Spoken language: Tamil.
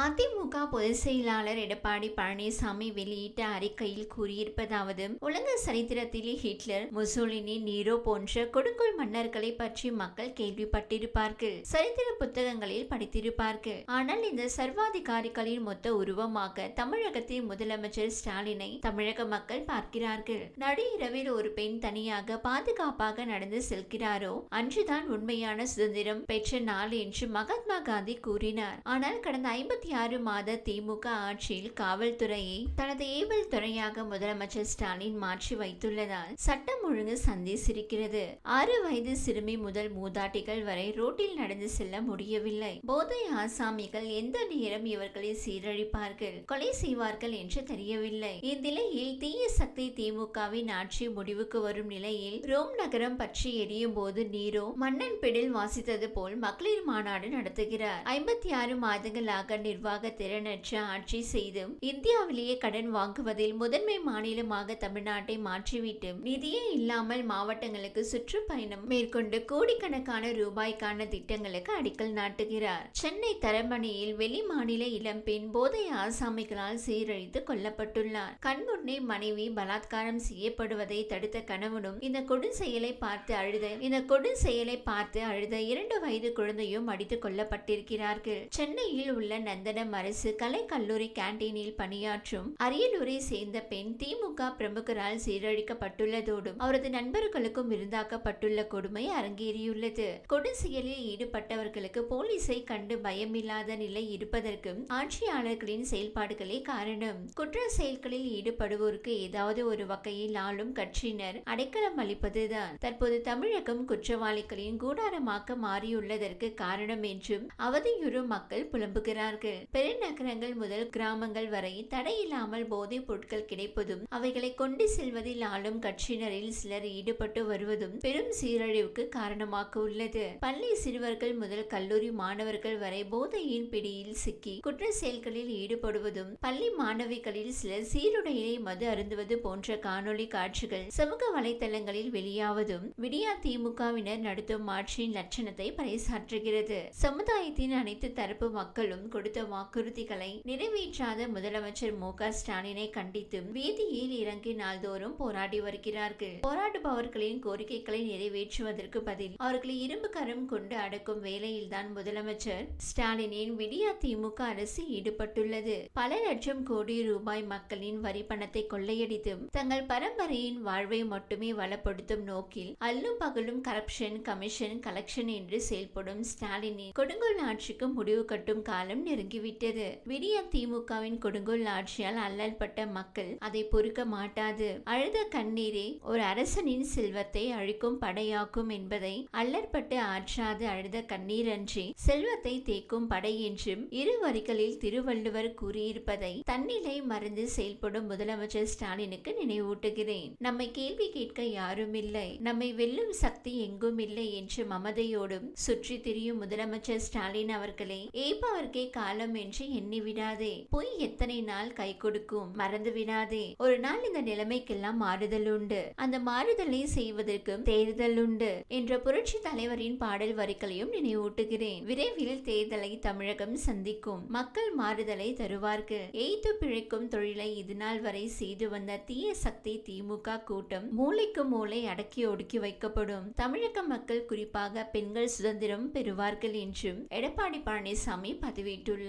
அதிமுக பொதுச் செயலாளர் எடப்பாடி பழனிசாமி வெளியிட்ட அறிக்கையில் கூறியிருப்பதாவது உலக சரித்திரத்திலே ஹிட்லர் முசோலினி நீரோ போன்ற கொடுங்கோல் மன்னர்களை பற்றி மக்கள் கேள்விப்பட்டிருப்பார்கள். சரித்திர புத்தகங்களில் படித்திருப்பார்கள். ஆனால் இந்த சர்வாதிகாரிகளின் மொத்த உருவமாக தமிழகத்தின் முதலமைச்சர் ஸ்டாலினை தமிழக மக்கள் பார்க்கிறார்கள். நடு இரவில் ஒரு பெண் தனியாக பாதுகாப்பாக நடந்து செல்கிறாரோ அன்றுதான் உண்மையான சுதந்திரம் பெற்ற நாள் என்று மகாத்மா காந்தி கூறினார். ஆனால் கடந்த ஐம்பத்தி ஆறு மாத திமுக ஆட்சியில் காவல்துறையை தனது ஏவல் துறையாக முதலமைச்சர் ஸ்டாலின் மாற்றி வைத்துள்ளதால் சட்டம் ஒழுங்கு சந்திச்சிருக்கிறது ஆறு வயது சிறுமி முதல் மூதாட்டிகள் வரை ரோட்டில் நடந்து செல்ல முடியவில்லை. போதை ஆசாமிகள் எந்த நேரம் இவர்களை சீரழிப்பார்கள் கொலை செய்வார்கள் என்று தெரியவில்லை. இந்நிலையில் தீய சக்தி திமுகவின் ஆட்சி முடிவுக்கு வரும் நிலையில் ரோம் நகரம் பற்றி எரியும் போது நீரோ மன்னன் பிடில் வாசித்தது போல் மகளிர் மாநாடு நடத்துகிறார். ஐம்பத்தி ஆறு மாதங்களாக நிர்வாக திறனற்ற ஆட்சி செய்தும் இந்தியாவிலேயே கடன் வாங்குவதில் முதன்மை மாநிலமாக தமிழ்நாட்டை மாற்றிவிட்டு நிதியே இல்லாமல் மாவட்டங்களுக்கு சுற்றுப்பயணம் மேற்கொண்டு கோடிக்கணக்கான ரூபாய்க்கான திட்டங்களுக்கு அடிக்கல் நாட்டுகிறார். சென்னை தரமணியில் வெளி மாநில இளம்பெண் போதை ஆசாமிகளால் சீரழித்து கொல்லப்பட்டுள்ளார். கண்முன்னே மனைவி பலாத்காரம் செய்யப்படுவதை தடுத்த கணவனும் இந்த கொடு செயலை பார்த்து அழுத இந்த கொடு செயலை பார்த்து அழுத இரண்டு வயது குழந்தையும் அடித்து கொல்லப்பட்டிருக்கிறார்கள். சென்னையில் உள்ள நந்தனம் அரசு கலைக்கல்லூரி கல்லூரி பணியாற்றும் அரியலூரை சேர்ந்த பெண் திமுக பிரமுகரால் சீரழிக்கப்பட்டுள்ளதோடும் அவரது நண்பர்களுக்கும் விருந்தாக்கப்பட்டுள்ள கொடுமை அரங்கேறியுள்ளது. கொடு செயலில் ஈடுபட்டவர்களுக்கு போலீஸை கண்டு பயமில்லாத நிலை இருப்பதற்கும் ஆட்சியாளர்களின் செயல்பாடுகளே காரணம். குற்ற செயல்களில் ஈடுபடுவோருக்கு ஏதாவது ஒரு வகையில் ஆளும் கட்சியினர் அடைக்கலம் அளிப்பதுதான். தற்போது தமிழகம் குற்றவாளிகளின் கூடாரமாக்க மாறியுள்ளதற்கு காரணம் என்றும் அவதியுறும் மக்கள் புலம்புகிறார்கள். பெருநகரங்கள் முதல் கிராமங்கள் வரை தடையில்லாமல் போதைப் பொருட்கள் கிடைப்பதும் அவைகளை கொண்டு செல்வதில் ஆளும் கட்சியினரில் சிலர் ஈடுபட்டு வருவதும் பெரும் சீரழிவுக்கு காரணமாக உள்ளது பள்ளி சிறுவர்கள் முதல் கல்லூரி மாணவர்கள் வரை போதையின் பிடியில் சிக்கி குற்ற செயல்களில் ஈடுபடுவதும் பள்ளி மாணவிகளில் சிலர் சீருடையிலே மது அருந்துவது போன்ற காணொளி காட்சிகள் சமூக வலைதளங்களில் வெளியாவதும் விடியா திமுகவினர் நடத்தும் ஆட்சியின் லட்சணத்தை பறைசாற்றுகிறது. சமுதாயத்தின் அனைத்து தரப்பு மக்களும் கொடுத்த வாக்குறுதிகளை நிறைவேற்றாத முதலமைச்சர் மு க ஸ்டாலினை கண்டித்து வீதியில் இறங்கி நாள்தோறும் போராடி வருகிறார்கள். போராடுபவர்களின் கோரிக்கைகளை நிறைவேற்றுவதற்கு பதில் அவர்களை இரும்பு கரம் கொண்டு அடக்கும் வேலையில்தான் முதலமைச்சர் ஸ்டாலினின் விடியா திமுக அரசு ஈடுபட்டுள்ளது. பல லட்சம் கோடி ரூபாய் மக்களின் வரி பணத்தை கொள்ளையடித்தும் தங்கள் பரம்பரையின் வாழ்வை மட்டுமே வளப்படுத்தும் நோக்கில் அல்லும் பகலும் கரப்ஷன் கமிஷன் கலெக்ஷன் என்று செயல்படும் ஸ்டாலினின் கொடுங்கோல் ஆட்சிக்கு முடிவு கட்டும் காலம் நெருங்கிவிட்டது விடிய திமுகவின் கொடுங்கோல் ஆட்சியால் அல்லல்பட்ட மக்கள் அதை பொறுக்க மாட்டாது. அழுத கண்ணீரே ஒரு அரசனின் செல்வத்தை அழிக்கும் படையாக்கும் என்பதை அல்லற்பட்டு ஆற்றாது அழுத கண்ணீரன்றி செல்வத்தை தேக்கும் படை என்றும் இரு வரிகளில் திருவள்ளுவர் கூறியிருப்பதை தன்னிலை மறந்து செயல்படும் முதலமைச்சர் ஸ்டாலினுக்கு நினைவூட்டுகிறேன். நம்மை கேள்வி கேட்க யாரும் இல்லை நம்மை வெல்லும் சக்தி எங்கும் இல்லை என்று மமதையோடும் சுற்றி திரியும் முதலமைச்சர் ஸ்டாலின் அவர்களே ஏப்பவர்க்கே காலம் என்று எண்ணி விடாதே. பொய் எத்தனை நாள் கை கொடுக்கும்? மறந்து விடாதே. ஒரு நாள் இந்த நிலைமைக்கெல்லாம் மாறுதல் உண்டு. அந்த மாறுதலை செய்வதற்கும் தேர்தல் உண்டு என்ற புரட்சி தலைவரின் பாடல் வரிகளையும் நினைவூட்டுகிறேன். விரைவில் தேர்தலை தமிழகம் சந்திக்கும். மக்கள் மாறுதலை தருவார்கள். எய்த்து பிழைக்கும் தொழிலை இதுநாள் வரை செய்து வந்த தீய சக்தி திமுக கூட்டம் மூளைக்கு மூளை அடக்கி ஒடுக்கி வைக்கப்படும். தமிழக மக்கள் குறிப்பாக பெண்கள் சுதந்திரம் பெறுவார்கள் என்றும் எடப்பாடி பழனிசாமி பதிவிட்டுள்ளார்.